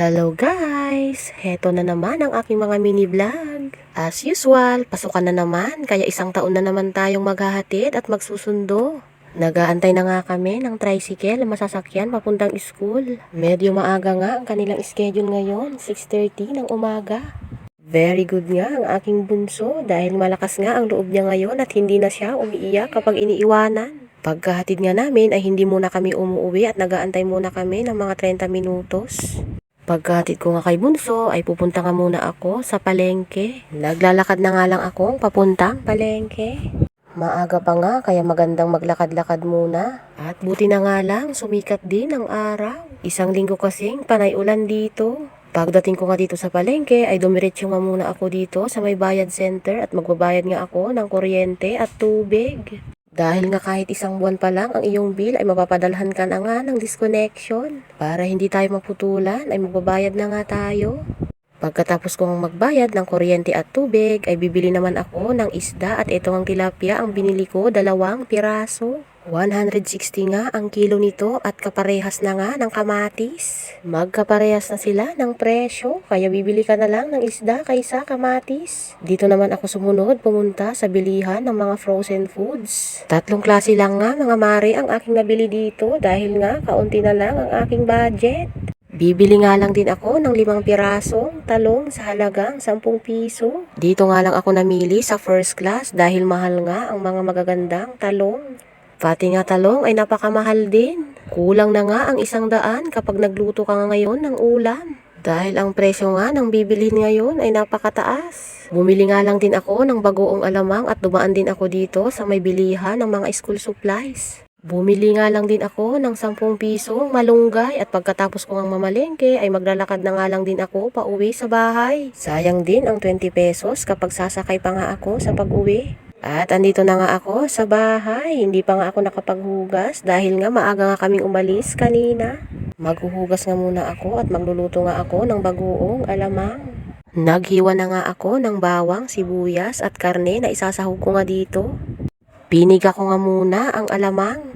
Hello guys! Heto na naman ang aking mga mini vlog. As usual, pasukan na naman kaya isang taon na naman tayong maghahatid at magsusundo. Nagaantay na nga kami ng tricycle masasakyan papuntang school. Medyo maaga nga ang kanilang schedule ngayon, 6.30 ng umaga. Very good nga ang aking bunso dahil malakas nga ang loob niya ngayon at hindi na siya umiiyak kapag iniiwanan. Pagkahatid nga namin ay hindi muna kami umuwi at nagaantay muna kami ng mga 30 minutos. Pagkahatid ko nga kay Bunso ay pupunta nga muna ako sa palengke. Naglalakad na nga lang akong papuntang palengke. Maaga pa nga kaya magandang maglakad-lakad muna. At buti na nga lang sumikat din ang araw. Isang linggo kasing panay ulan dito. Pagdating ko nga dito sa palengke ay dumiretso nga muna ako dito sa may bayad center at magbabayad nga ako ng kuryente at tubig. Dahil nga kahit isang buwan pa lang ang iyong bill ay mapapadalhan ka na nga ng disconnection. Para hindi tayo maputulan ay magbabayad na nga tayo. Pagkatapos kong magbayad ng kuryente at tubig ay bibili naman ako ng isda at ito ang tilapia ang binili ko dalawang piraso. 160 nga ang kilo nito at kaparehas na nga ng kamatis. Magkaparehas na sila ng presyo kaya bibili ka na lang ng isda kaysa kamatis. Dito naman ako sumunod pumunta sa bilihan ng mga frozen foods. Tatlong klase lang nga mga mare ang aking nabili dito dahil nga kaunti na lang ang aking budget. Bibili nga lang din ako ng limang pirasong talong sa halagang 10 piso. Dito nga lang ako namili sa first class dahil mahal nga ang mga magagandang talong. Pati nga talong ay napakamahal din. Kulang na nga ang isang daan kapag nagluto ka nga ngayon ng ulam. Dahil ang presyo nga ng bibilhin ngayon ay napakataas. Bumili nga lang din ako ng bagoong alamang at dumaan din ako dito sa may bilihan ng mga school supplies. Bumili nga lang din ako ng 10 pisong malunggay at pagkatapos ko ngang mamalengke ay maglalakad na nga lang din ako pa uwi sa bahay. Sayang din ang 20 pesos kapag sasakay pa nga ako sa pag-uwi. At andito na nga ako sa bahay. Hindi pa nga ako nakapaghugas dahil nga maaga nga kaming umalis kanina. Maghuhugas nga muna ako at magluluto nga ako ng bagoong alamang. Naghiwa na nga ako ng bawang, sibuyas at karne na isasahog ko nga dito. Piniga ko nga muna ang alamang.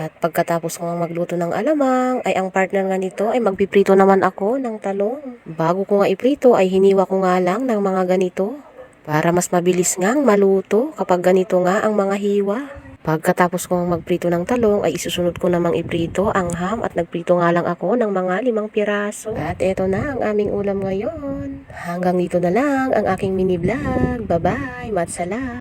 At pagkatapos ko magluto ng alamang, ay ang partner nga nito ay magpiprito naman ako ng talong. Bago ko nga iprito ay hiniwa ko nga lang ng mga ganito. Para mas mabilis ngang maluto kapag ganito nga ang mga hiwa. Pagkatapos kong magprito ng talong ay isusunod ko namang iprito ang ham at nagprito nga lang ako ng mga limang piraso. At eto na ang aming ulam ngayon. Hanggang dito na lang ang aking mini vlog. Bye-bye. Matsala.